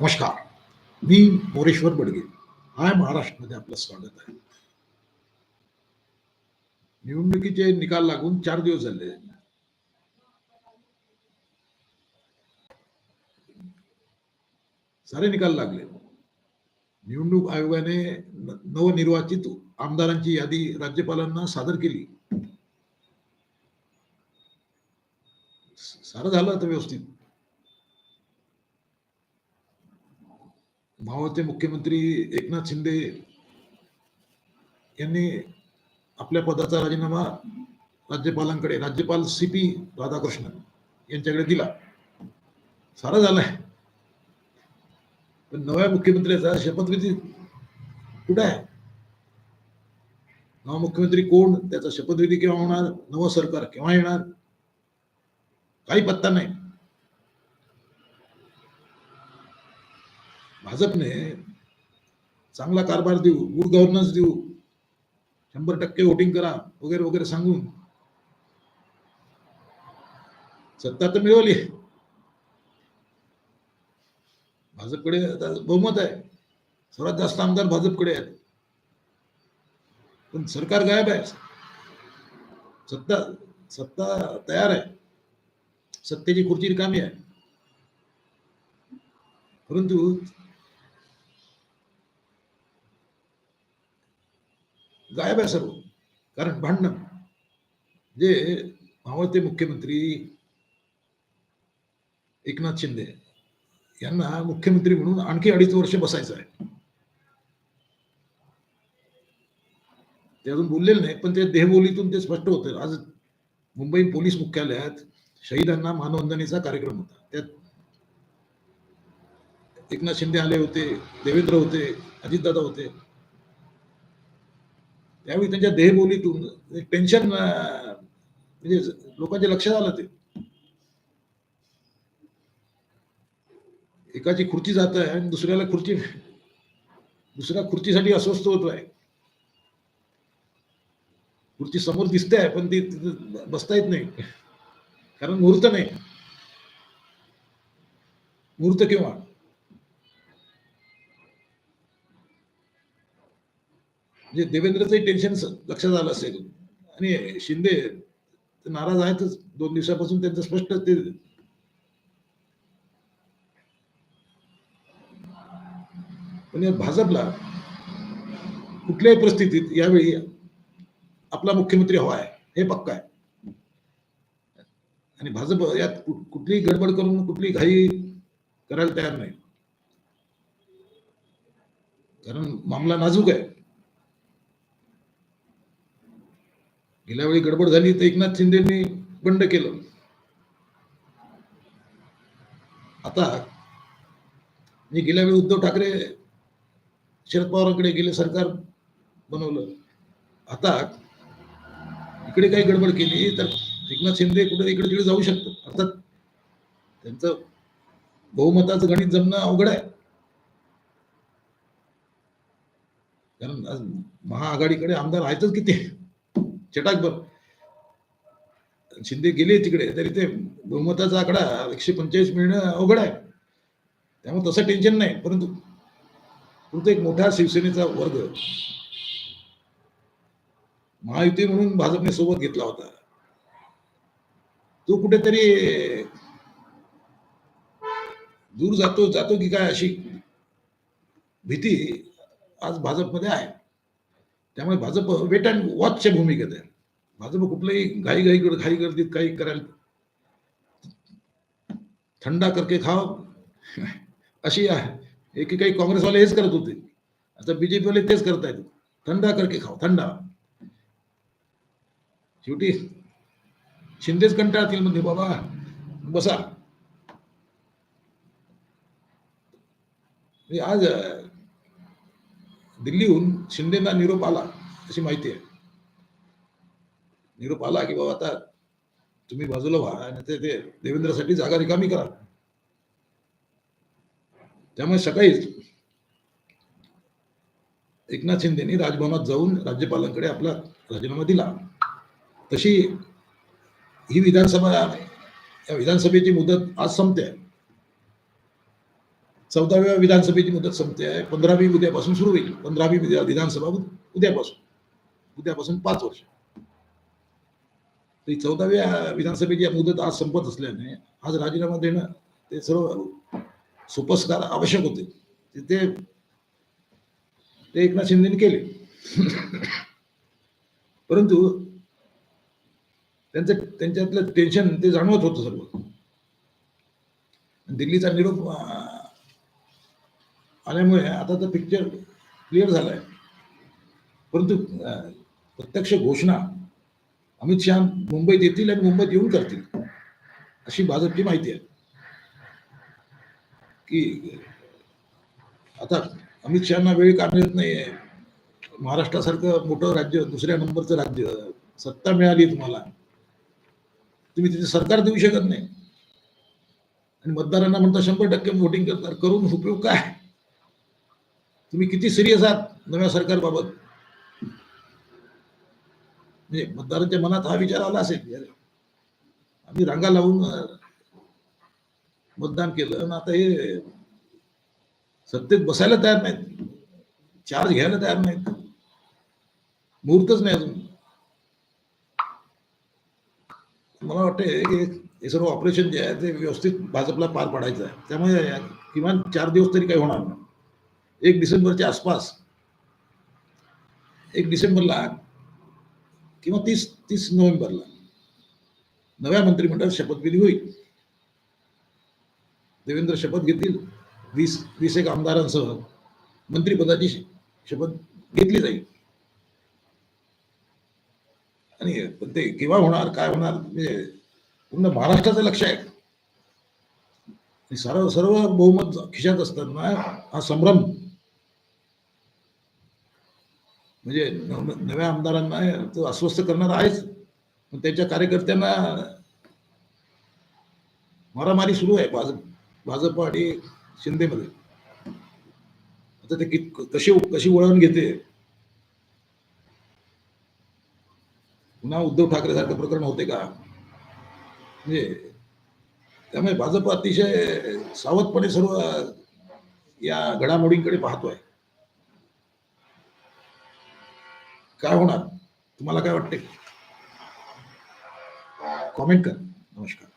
नमस्कार. मी मोरेश्वर बडगे. हाय महाराष्ट्रामध्ये आपलं स्वागत आहे. निवडणुकीचे निकाल लागून चार दिवस झाले. सारे निकाल लागले. निवडणूक आयोगाने न- नवनिर्वाचित आमदारांची यादी राज्यपालांना सादर केली. सारं झालं आता व्यवस्थित. भावाचे मुख्यमंत्री एकनाथ शिंदे यांनी आपल्या पदाचा राजीनामा राज्यपालांकडे राज्यपाल सी पी राधाकृष्णन यांच्याकडे दिला. सारा झालाय. पण नव्या मुख्यमंत्र्याचा शपथविधी कुठे आहे? नवा मुख्यमंत्री कोण? त्याचा शपथविधी केव्हा होणार? नवं सरकार केव्हा येणार? काही पत्ता नाही. भाजपने चांगला कारभार देऊ गुड गव्हर्नन्स देऊ शंभर टक्के वोटिंग करा वगैरे वगैरे सांगून. सत्ता तर मिळवली भाजपकडे बहुमत आहे. सर्वात जास्त आमदार भाजपकडे आहेत. पण सरकार गायब आहे. सत्ता सत्ता तयार आहे. सत्तेची खुर्ची रिकामी आहे. परंतु गायब आहे सर्व. कारण भांडण. जे मावळते मुख्यमंत्री एकनाथ शिंदे यांना मुख्यमंत्री म्हणून आणखी अडीच वर्ष बसायचं आहे. ते अजून बोललेले नाही पण ते देहबोलीतून ते स्पष्ट होतं. आज मुंबई पोलीस मुख्यालयात शहीदांना मानवंदनेचा कार्यक्रम होता. त्यात एकनाथ शिंदे आले होते देवेंद्र होते अजितदादा होते. त्यावेळी त्यांच्या देहबोलीतून टेन्शन म्हणजे लोकांच्या लक्षात आलं ते. एकाची खुर्ची जात आहे आणि दुसऱ्याला खुर्ची दुसऱ्या खुर्चीसाठी अस्वस्थ होतोय. खुर्ची समोर दिसते आहे पण ती बसता येत नाही. कारण मुहूर्त नाही. मुहूर्त केव्हा? म्हणजे देवेंद्रचंही टेन्शन लक्षात आलं असेल. आणि शिंदे नाराज आहेतच. दोन दिवसापासून त्यांचं स्पष्ट ते पण या भाजपला कुठल्याही परिस्थितीत यावेळी आपला मुख्यमंत्री हवा आहे. हे पक्का आहे. आणि भाजप यात कुठलीही गडबड करून कुठली घाई करायला तयार नाही. कारण मामला नाजूक आहे. गेल्या वेळी गडबड झाली तर एकनाथ शिंदेनी बंड केलं. आता मी गेल्या वेळी उद्धव ठाकरे शरद पवारांकडे गेले सरकार बनवलं. आता इकडे काही गडबड केली तर एकनाथ शिंदे कुठे इकडे तिकडे जाऊ शकतात. अर्थात त्यांचं बहुमताचं गणित जमणं अवघड आहे. कारण महाआघाडीकडे आमदार आहेतच किती चटाकभर शिंदे गेले तिकडे तरी ते बहुमताचा आकडा एकशे पंचेचाळीस मिळणं अवघड आहे. त्यामुळे तसं टेन्शन नाही परंतु परंतु एक मोठा शिवसेनेचा वर्ग. महायुती म्हणून भाजपने सोबत घेतला होता. तो कुठेतरी दूर जातो जातो की काय अशी भीती आज भाजपमध्ये आहे. त्यामुळे भाजप वेट अँड वॉचच्या भूमिकेत आहे. भाजप कुठलंही घाई घाई घाई गर्दीत काही करायला थंडा करके खाव अशी आहे. एकेकाळी काँग्रेसवाले हेच करत होते. आता बीजेपी वाले तेच आहेत थंडा करके खाव थंडा. शेवटी शिंदेच कंटाळतील म्हणजे बाबा बसा. आज दिल्लीहून शिंदेना निरोप आला. अशी माहिती आहे? निरोप आला की बाबा आता तुम्ही बाजूला व्हा आणि ते ते देवेंद्रसाठी जागा रिकामी करा. त्यामुळे सकाळीच एकनाथ शिंदेनी राजभवनात जाऊन राज्यपालांकडे आपला राजीनामा दिला. तशी ही विधानसभा या विधानसभेची मुदत आज संपते चौदाव्या विधानसभेची मुदत संपते आहे. पंधरावी उद्यापासून सुरू होईल. पंधरावी विधानसभा उद्यापासून. उद्यापासून पाच वर्ष. तरी चौदाव्या विधानसभेची मुदत आज संपत असल्याने आज राजीनामा देणं ते सर्व सुपस्कार आवश्यक होते. ते- ते एकनाथ शिंदेने केले. परंतु त्यांचं त्यांच्यातलं टेन्शन ते जाणवत होतं सर्व. दिल्लीचा निरोप आल्यामुळे आता तर पिक्चर क्लिअर झालाय. परंतु प्रत्यक्ष घोषणा अमित शहा मुंबईत येतील आणि मुंबईत येऊन करतील अशी भाजपची माहिती आहे. की आता अमित शहाना वेळ काढण्यात येत नाहीये महाराष्ट्रासारखं मोठं राज्य दुसऱ्या नंबरचं राज्य सत्ता मिळाली तुम्हाला. तुम्ही तिथे सरकार देऊ शकत नाही. आणि मतदारांना म्हणता शंभर टक्के वोटिंग करतात करून उपयोग काय? तुम्ही किती सिरियस आहात नव्या सरकारबाबत? म्हणजे मतदारांच्या मनात हा विचार आला असेल आम्ही रांगा लावून मतदान केलं आणि आता हे सत्तेत बसायला तयार नाहीत. चार्ज घ्यायला तयार नाहीत. मुहूर्तच नाही अजून. मला वाटतंय की हे सर्व ऑपरेशन जे आहे ते व्यवस्थित भाजपला पार पाडायचं आहे. त्यामुळे किमान चार दिवस तरी काही होणार नाही. एक डिसेंबरच्या आसपास एक डिसेंबरला किंवा तीस तीस नोव्हेंबरला. नव्या मंत्रिमंडळात शपथविधी होईल. देवेंद्र शपथ घेतील वीस वीस एक आमदारांसह मंत्रिपदाची शपथ घेतली जाईल. आणि पण ते केव्हा होणार काय होणार म्हणजे पूर्ण महाराष्ट्राचं लक्ष आहे. आणि सर्व सर्व बहुमत खिशात असताना हा संभ्रम म्हणजे नव- नव्या आमदारांना तो अस्वस्थ करणार आहेच. पण त्याच्या कार्यकर्त्यांना मारामारी सुरू आहे भाजप भाजप आणि शिंदेमध्ये. आता ते कित कशी कशी वळण घेते? पुन्हा उद्धव ठाकरे सारखं प्रकरण होते का? म्हणजे त्यामुळे भाजप अतिशय सावधपणे सर्व या घडामोडींकडे पाहतोय. काय होणार? तुम्हाला काय वाटते कॉमेंट कर. नमस्कार.